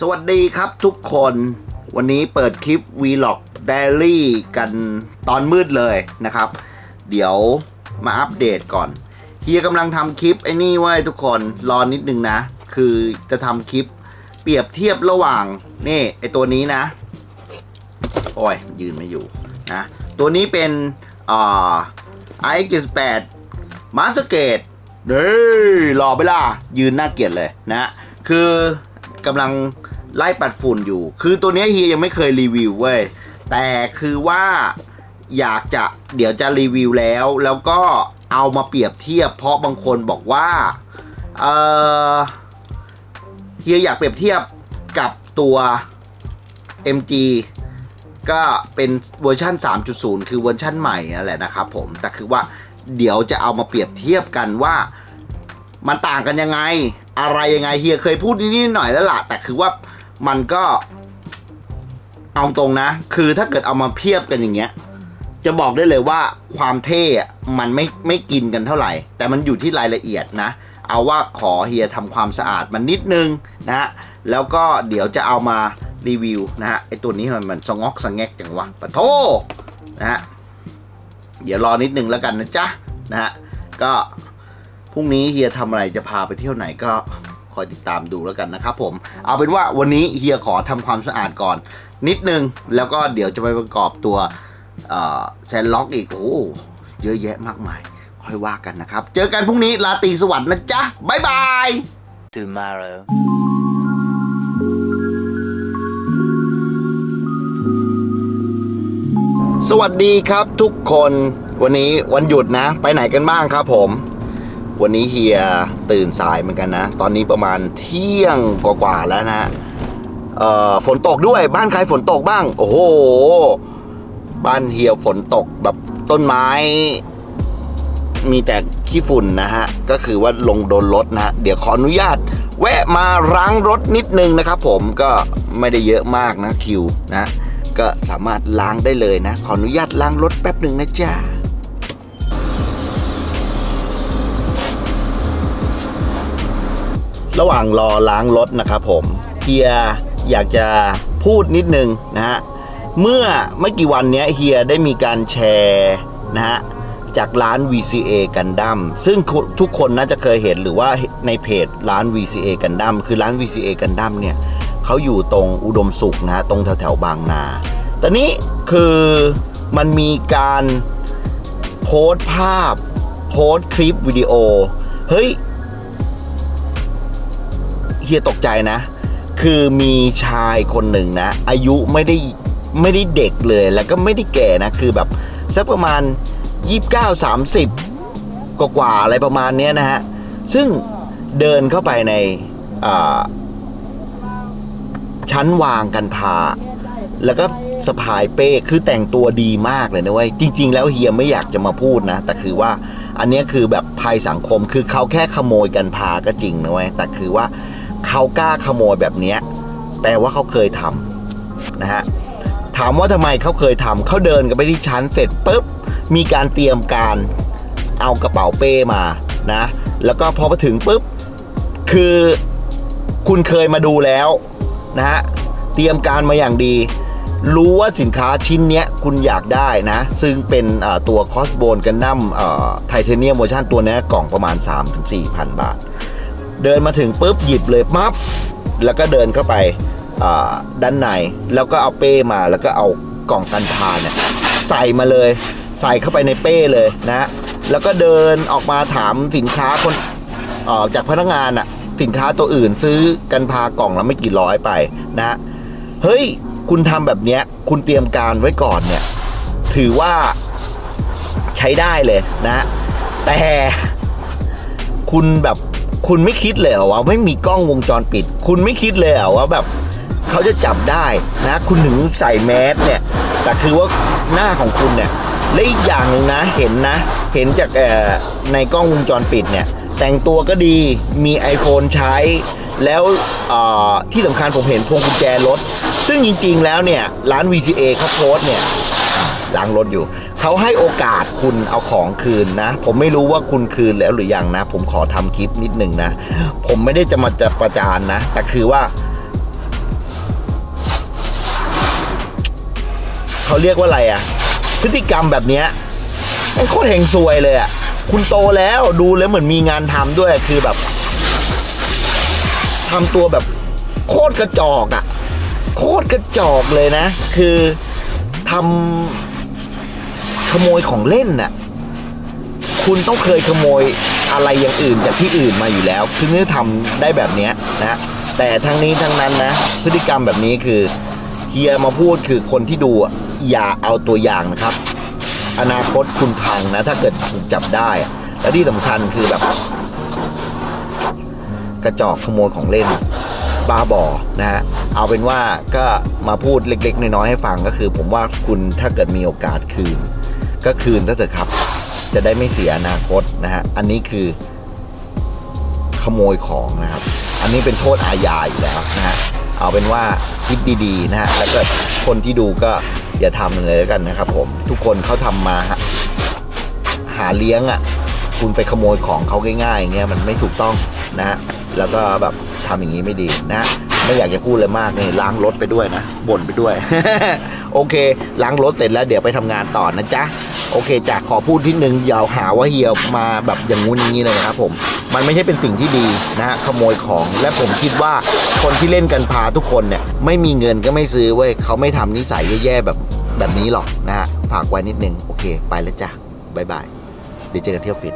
สวัสดีครับทุกคนวันนี้เปิดคลิป Vlog Daily กันตอนมืดเลยนะครับ เดี๋ยวมาอัปเดตก่อน เฮียกำลังทำคลิปไอ้นี่ไว้ทุกคนรอนิดนึงนะ คือจะทำคลิปเปรียบเทียบระหว่าง นี่ ไอตัวนี้นะ โอ้ย ยืนไม่อยู่นะ ตัวนี้เป็นอ่า RX78 มาสเกตเด้หล่อไปล่ะ ยืนน่าเกลียดเลยนะ คือ กำลังไล่ปัดฝุ่นอยู่ คือตัวนี้เฮียยังไม่เคยรีวิวเว้ย แต่คือว่าอยากจะเดี๋ยวจะรีวิวแล้ว แล้วก็เอามาเปรียบเทียบ เพราะบางคนบอกว่า เออเฮียอยากเปรียบเทียบกับตัว MG ก็เป็นเวอร์ชัน3.0 คือเวอร์ชันใหม่นั่นแหละนะครับผม แต่คือว่าเดี๋ยวจะเอามาเปรียบเทียบกันว่ามันต่างกันยังไง อะไรยังไงเฮียเคยพูดนิดๆหน่อยแล้วล่ะ แต่คือว่ามันก็เอาตรงนะ คือถ้าเกิดเอามาเทียบกันอย่างเงี้ย จะบอกได้เลยว่าความเท่มันไม่ไม่กินกันเท่าไหร่ แต่มันอยู่ที่รายละเอียดนะ เอาว่าขอเฮียทำความสะอาดมันนิดนึงนะฮะแล้วก็เดี๋ยวจะเอามารีวิวนะฮะไอตัวนี้มันมันสงอกสงแงกจังวะปะโทนะฮะเดี๋ยวรอนิดนึงแล้วกันนะจ๊ะนะฮะก็ พรุ่งนี้เฮียทำอะไรจะพาไปเที่ยวไหนก็คอยติดตามดูแล้วกันนะครับผม เอาเป็นว่าวันนี้เฮียขอทำความสะอาดก่อน นิดนึง แล้วก็เดี๋ยวจะไปประกอบตัวแซนล็อกอีก โอ้ เยอะแยะมากมาย ค่อยว่ากันนะครับ เจอกันพรุ่งนี้ลาตรีสวัสดิ์นะจ๊ะ บ๊ายบาย tomorrow. สวัสดีครับทุกคน วันนี้วันหยุดนะ ไปไหนกันบ้างครับผม วันนี้เฮียตื่นสายเหมือนกันนะ ตอนนี้ประมาณเที่ยงกว่าๆแล้วนะเอ่อฝนตกด้วยบ้านใครฝนตกบ้าง โอ้โห บ้านเฮียฝนตกแบบต้นไม้ มีแต่ขี้ฝุ่นนะฮะ ก็คือว่าลงโดนรถนะฮะ เดี๋ยวขออนุญาต แวะมาล้างรถนิดนึงนะครับผมก็ไม่ได้เยอะมากนะคิวนะ ก็สามารถล้างได้เลยนะ ขออนุญาตล้างรถแป๊บหนึ่งนะจ๊ะ ระหว่างรอล้างรถนะครับผมเฮียอยากจะพูดนิดนึงนะฮะเมื่อไม่กี่วันนี้เฮียได้มีการแชร์นะฮะจากร้าน VCA กันดั้มซึ่งทุกคนน่าจะเคยเห็นหรือว่าในเพจร้าน VCA กันดั้มคือร้าน VCA กันดั้มเนี่ยเขาอยู่ตรงอุดมสุขนะฮะตรงแถวแถวบางนาตอนนี้คือมันมีการโพสต์ภาพ โพสต์คลิปวิดีโอ เฮ้ย เฮียตกใจนะ คือมีชายคนหนึ่งนะ อายุไม่ได้ไม่ได้เด็กเลยแล้วก็ไม่ได้แก่นะ คือแบบสักประมาณ 29 30 กว่ากว่าอะไรประมาณเนี้ยนะฮะ ซึ่งเดินเข้าไปในชั้นวางกันพา แล้วก็สะพายเป้คือแต่งตัวดีมากเลยนะเว้ยจริง ๆ แล้วเฮียไม่อยากจะมาพูดนะ แต่คือว่าอันนี้คือแบบภัยสังคมคือเขาแค่ขโมยกันพาก็จริงนะเว้ยแต่คือว่า เขากล้าขโมยแบบนี้แปลว่าเขาเคยทำนะฮะถามว่าทำไมเขาเคยทำเขาเดินกันไปที่ชั้นเสร็จปุ๊บมีการเตรียมการเอากระเป๋าเป้มานะแล้วก็พอมาถึงปุ๊บคือคุณเคยมาดูแล้วนะฮะเตรียมการมาอย่างดี รู้ว่าสินค้าชิ้นเนี้ยคุณอยากได้นะ ซึ่งเป็นตัวคอสโบนกันดั้มไทเทเนียมเวอร์ชันตัวนี้กล่องประมาณ 3-4พันบาท เดินมาถึงปุ๊บหยิบเลยปั๊บแล้วก็เดินเข้าไปด้านในแล้วก็เอาเป้มาแล้วก็เอากล่องกันพาเนี่ยใส่มาเลย ใส่เข้าไปในเป้เลยนะแล้วก็เดินออกมาถามสินค้าคนเอ่อจากพนักงานอะสินค้าตัวอื่นซื้อกันพากล่องละไม่กี่ร้อยไปนะเฮ้ยคุณทำแบบเนี้ยคุณเตรียมการไว้ก่อนเนี่ยถือว่าใช้ได้เลยนะ แต่คุณแบบ คุณไม่คิดเลยเหรอว่าไม่มีกล้องวงจรปิด คุณไม่คิดเลยเหรอว่าแบบเขาจะจับได้นะ คุณถึงใส่แมสเนี่ยแต่คือว่าหน้าของคุณเนี่ยและอีกอย่างหนึ่งนะเห็นนะ เห็นจากในกล้องวงจรปิดเนี่ย แต่งตัวก็ดีมี iPhone ใช้ แล้วที่สำคัญผมเห็นพวงกุญแจรถ ซึ่งจริงๆแล้วเนี่ย ร้าน VCA เขาโพสเนี่ยล้างรถอยู่ เขาให้โอกาสคุณเอาของคืนนะ ผมไม่รู้ว่าคุณคืนแล้วหรือยังนะ ผมขอทำคลิปนิดนึงนะ ผมไม่ได้จะมาจะประจานนะ แต่คือว่าเขาเรียกว่าอะไรอะพฤติกรรมแบบเนี้ยมันโคตรเฮงซวยเลยอะคุณโตแล้วดูแล้วเหมือนมีงานทำด้วยคือแบบ ทำตัวแบบโคตรกระจอกอะโคตรกระจอกเลยนะ คือทำ ขโมยของเล่นน่ะคุณต้องเคยขโมยอะไรอย่างอื่นจากที่อื่นมาอยู่แล้วคือเนื้อทำได้แบบนี้นะแต่ทั้งนี้ทั้งนั้นนะ พฤติกรรมแบบนี้คือเฮียมาพูดคือคนที่ดูอย่าเอาตัวอย่างนะครับ อนาคตคุณพังนะ ถ้าเกิดถูกจับได้ และที่สำคัญคือแบบ กระจอกขโมยของเล่นบ้าบอนะฮะเอาเป็นว่าก็มาพูดเล็ก ๆ น้อยๆให้ฟังก็คือ ผมว่าคุณถ้าเกิดมีโอกาสคืน ก็คืนซะเถอะครับ จะได้ไม่เสียอนาคตนะฮะ อันนี้คือขโมยของนะครับ อันนี้เป็นโทษอาญาอยู่แล้วนะฮะ เอาเป็นว่าคิดดีๆนะฮะ แล้วก็คนที่ดูก็อย่าทำเลยแล้วกันนะครับผม ทุกคนเขาทำมาหาเลี้ยงอะ คุณไปขโมยของเขาง่ายๆอย่างเงี้ยมันไม่ถูกต้องนะฮะ แล้วก็แบบทำอย่างนี้ไม่ดีนะฮะไม่อยากจะพูดเลยมากนี่ล้างรถไปด้วยนะบ่นไปด้วย โอเคล้างรถเสร็จแล้วเดี๋ยวไปทำงานต่อนะจ๊ะโอเคจากขอพูดที่หนึ่งอย่าหาว่าเฮียมาแบบอย่างงู้นอย่างนี้เลยนะครับผมมันไม่ใช่เป็นสิ่งที่ดีนะฮะขโมยของและผมคิดว่าคนที่เล่นกันพาทุกคนเนี่ยไม่มีเงินก็ไม่ซื้อเว้ยเขาไม่ทำนิสัยแย่ๆแบบแบบนี้หรอกนะฮะฝากไว้นิดนึงโอเค ไปแล้วจ้ะบายบายเดี๋ยวเจอกันที่ออฟฟิศ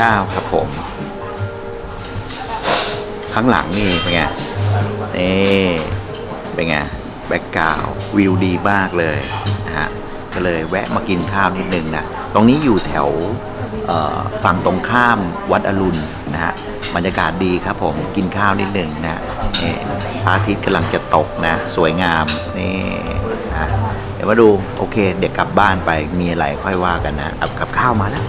ข้าวครับผม ข้างหลังนี่เป็นไงนี่เป็นไงแบ็กกราววิวดีมากเลยนะฮะก็เลยแวะมากินข้าวนิดนึงนะตรงนี้อยู่แถวฝั่งตรงข้ามวัดอรุณนะฮะบรรยากาศดีครับผมกินข้าวนิดนึงนะนี่พระอาทิตย์กำลังจะตกนะ สวยงามนี่นะเดี๋ยวมาดูโอเค เดี๋ยวกลับบ้านไปมีอะไรค่อยว่ากันนะกับข้าวมาแล้ว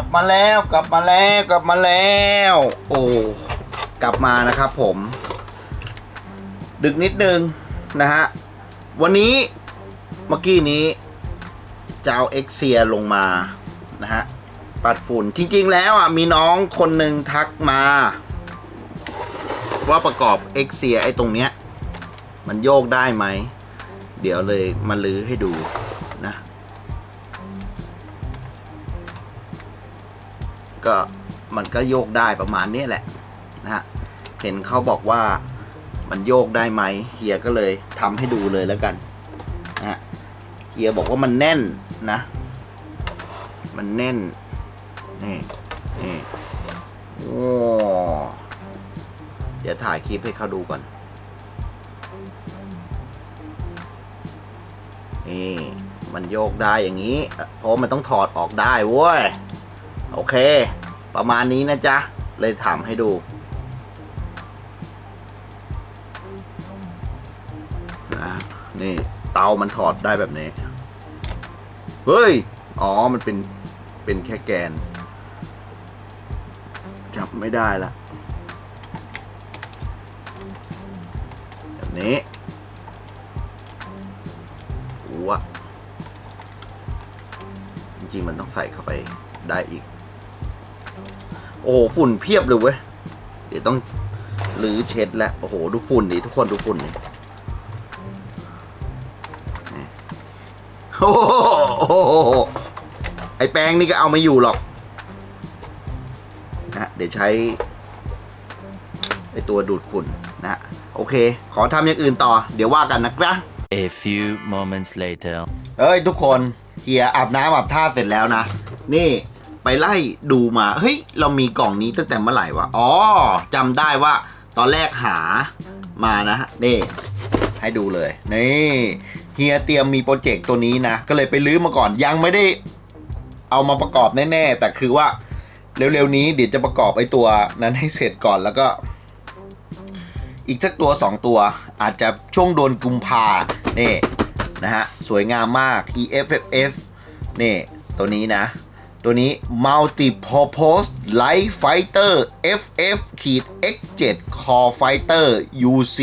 ลับมาแล้วกลับมาแล้วกลับมาแล้ว โอ้กลับมานะครับผม ดึกนิดนึงนะฮะ วันนี้เมื่อกี้นี้จะเอาเอ็กเซียลงมานะฮะปัดฝุ่นจริงๆแล้วอะมีน้องคนหนึ่งทักมา ว่าประกอบเอ็กเซียไอ้ตรงเนี้ย มันโยกได้ไหม เดี๋ยวเลยมาลื้อให้ดู ก็มันก็โยกได้ประมาณนี้แหละนะฮะเห็นเขาบอกว่ามันโยกได้ไหมเฮียก็เลยทำให้ดูเลยแล้วกันนะฮะเฮียบอกว่ามันแน่นนะ มันแน่นนี่นี่โอ้เดี๋ยวถ่ายคลิปให้เขาดูก่อนนี่มันโยกได้อย่างนี้ เพราะมันต้องถอดออกได้เว้ย โอเค ประมาณนี้นะจ๊ะ เลยทำให้ดู นะนี่เตามันถอดได้แบบนี้ เฮ้ย อ๋อ มันเป็น เป็นแค่แกน จับไม่ได้ละแบบนี้วะจริงๆ มันต้องใส่เข้าไปได้อีก โอ้โหฝุ่นเพียบเลยเว้ย เดี๋ยวต้องหรือเช็ดแล้วโอ้โห ดูฝุ่นดิทุกคนดูฝุ่นดินี่โอ้โหไอแป้งนี่ก็เอาไม่อยู่หรอกนะเดี๋ยวใช้ไอตัวดูดฝุ่นนะฮะโอเค ขอทำอย่างอื่นต่อ เดี๋ยวว่ากันนะครับ A few moments later. เอ้ยทุกคนเฮียอาบน้ำอาบท่าเสร็จแล้วนะ นี่ ไปไล่ดูมา เฮ้ย เรามีกล่องนี้ตั้งแต่เมื่อไหร่วะ อ๋อจำได้ว่า ตอนแรกหามานะฮะนี่ ให้ดูเลย นี่เฮียเตรียมมีโปรเจกต์ตัวนี้นะ ก็เลยไปลื้อมาก่อนยังไม่ได้ เอามาประกอบแน่ๆ แต่คือว่าเร็วๆนี้เดี๋ยวจะประกอบไอ้ตัวนั้นให้เสร็จก่อนแล้วก็ อีกสักตัว 2 ตัว อาจจะช่วงโดนกุมภานี่นะฮะ สวยงามมาก EFFF นี่ ตัวนี้นะ ตัวนี้ Multi-Purpose Light Fighter FF ขีด X7 Core Fighter UC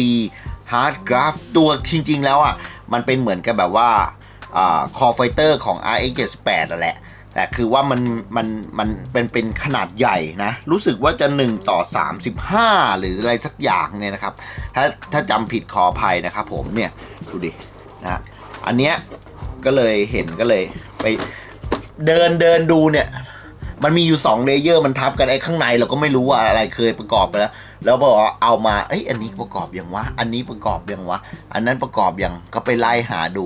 Hard Graph ตัวจริง ๆ แล้วอะ มันเป็นเหมือนกับแบบว่าอ่า Core Fighter ของ RX78 นั่นแหละ แต่คือว่ามันมันมันเป็นเป็นขนาดใหญ่นะ รู้สึกว่าจะ 1 ต่อ 35 หรืออะไรสักอย่างเนี่ยนะครับ ถ้าถ้าจำผิดขออภัยนะครับผมเนี่ย ดูดินะ อันเนี้ยก็เลยเห็นก็เลยไป เดินเดินดูเนี่ย มันมีอยู่2เลเยอร์มันทับกันไอ้ข้างในเราก็ไม่รู้ว่าอะไรเคยประกอบไปแล้ว แล้วบอกว่าเอามาเอ้ยอันนี้ประกอบยังวะ อันนี้ประกอบยังวะ อันนั้นประกอบยังก็ไปไล่หาดู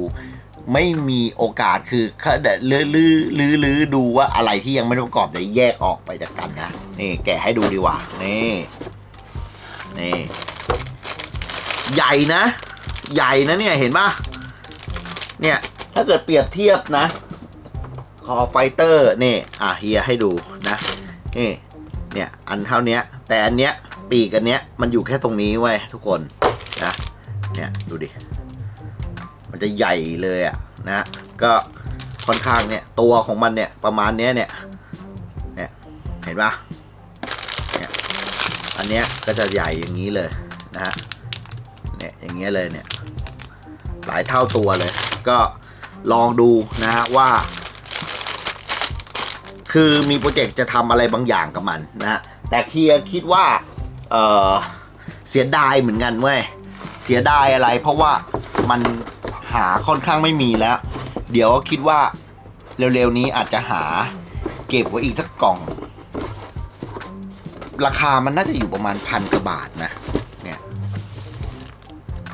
ไม่มีโอกาสคือเขาเดลื้อลื้อลื้อลื้อดูว่าอะไรที่ยังไม่ได้ประกอบจะแยกออกไปจากกันนะนี่แกะให้ดูดีกว่านี่นี่ใหญ่นะ ใหญ่นะเนี่ยเห็นปะเนี่ยถ้าเกิดเปรียบเทียบนะ คอไฟเตอร์นี่อะเฮียให้ดูนะนี่เนี่ยอันเท่านี้แต่อันเนี้ยปีกอันเนี้ยมันอยู่แค่ตรงนี้ไว้ทุกคนนะเนี่ยดูดิมันจะใหญ่เลยอะนะก็ค่อนข้างเนี่ยตัวของมันเนี่ยประมาณเนี้ยเนี่ยเนี่ยเห็นปะเนี่ยอันเนี้ยก็จะใหญ่อย่างนี้เลยนะฮะเนี่ยอย่างเงี้ยเลยเนี่ยหลายเท่าตัวเลย ก็ลองดูนะฮะว่า คือมีโปรเจกต์จะทำอะไรบางอย่างกับมันนะแต่เคียร์คิดว่าเออเสียดายเหมือนกันเว้ยเสียดายอะไร เพราะว่ามันหาค่อนข้างไม่มีแล้ว เดี๋ยวคิดว่าเร็วๆนี้อาจจะหาเก็บไว้อีกสักกล่อง ราคามันน่าจะอยู่ประมาณพันกว่าบาทนะเนี่ย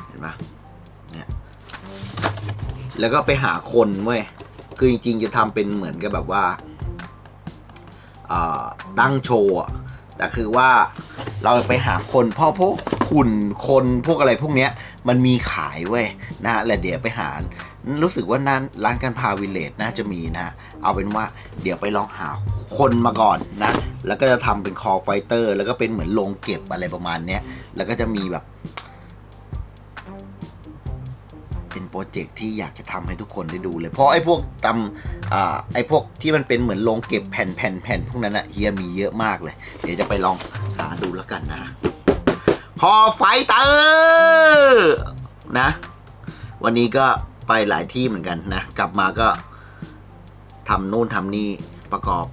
เห็นปะเนี่ยแล้วก็ไปหาคนเว้ยคือจริงๆจะทำเป็นเหมือนกับแบบว่า ตั้งโชว์แต่คือว่าเราไปหาคนเพราะพวกขุนคนพวกอะไรพวกเนี้ยมันมีขายเว้ยนะแล้วเดี๋ยวไปหา รู้สึกว่านั้นร้านการพาวิลเลจน่าจะมีนะ เอาเป็นว่าเดี๋ยวไปลองหาคนมาก่อนนะ แล้วก็จะทำเป็นคอไฟเตอร์ แล้วก็เป็นเหมือนโรงเก็บอะไรประมาณเนี้ย แล้วก็จะมีแบบ รเจกต์ที่อยากจะทำให้ทุกคนได้ดูเลย เพราะไอ้พวกตำอไอ้พวกที่มันเป็นเหมือนโรงเก็บแผ่นแผ่นแผ่นพวกนั้นอะเฮียมีเยอะมากเลย เดี๋ยวจะไปลองหาดูแล้วกันนะ คอไฟเตอร์นะ วันนี้ก็ไปหลายที่เหมือนกันนะ กลับมาก็ทำนู่นทำนี่ประกอบ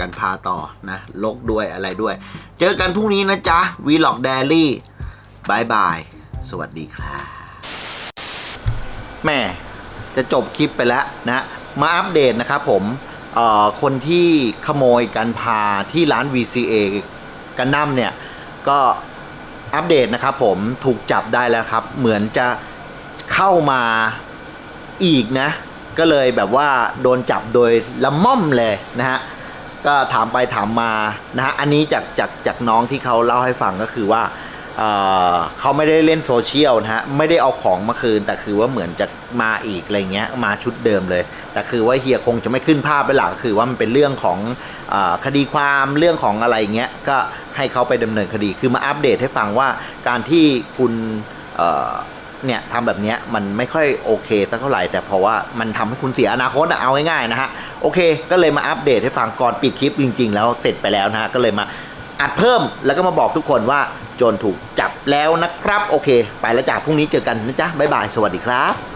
กันพาต่อนะลกด้วยอะไรด้วย เจอกันพรุ่งนี้นะจ๊ะ Vlog Daily บายบาย สวัสดีครับ แม่จะจบคลิปไปแล้วนะมาอัปเดตนะครับผมคนที่ขโมยกันพาที่ร้าน VCA กันดั้มเนี่ยก็อัปเดตนะครับผมถูกจับได้แล้วครับ เหมือนจะเข้ามาอีกนะ ก็เลยแบบว่าโดนจับโดยละม่อมเลยนะฮะก็ถามไปถามมานะฮะอันนี้จากจากจากน้องที่เขาเล่าให้ฟังก็คือว่า เขาไม่ได้เล่นโซเชียลนะฮะ ไม่ได้เอาของมาคืน แต่คือว่าเหมือนจะมาอีกอะไรเงี้ย มาชุดเดิมเลย แต่คือว่าเฮียคงจะไม่ขึ้นภาพไปหลักก็คือว่ามันเป็นเรื่องของอคดีความเรื่องของอะไรเงี้ย ก็ให้เขาไปดำเนินคดี คือมาอัปเดตให้ฟังว่าการที่คุณเนี่ยทำแบบนี้มันไม่ค่อยโอเคสักเท่าไหร่ แต่เพราะว่ามันทำให้คุณเสียอนาคตอะเอาง่ายๆนะฮะ โอเค ก็เลยมาอัปเดตให้ฟังก่อนปิดคลิปจริง ๆ แล้วเสร็จไปแล้วนะฮะ ก็เลยมาอัดเพิ่มแล้วก็มาบอกทุกคนว่า จนถูกจับแล้วนะครับ โอเค ไปแล้วจากพรุ่งนี้เจอกันนะจ๊ะบ๊ายบายสวัสดีครับ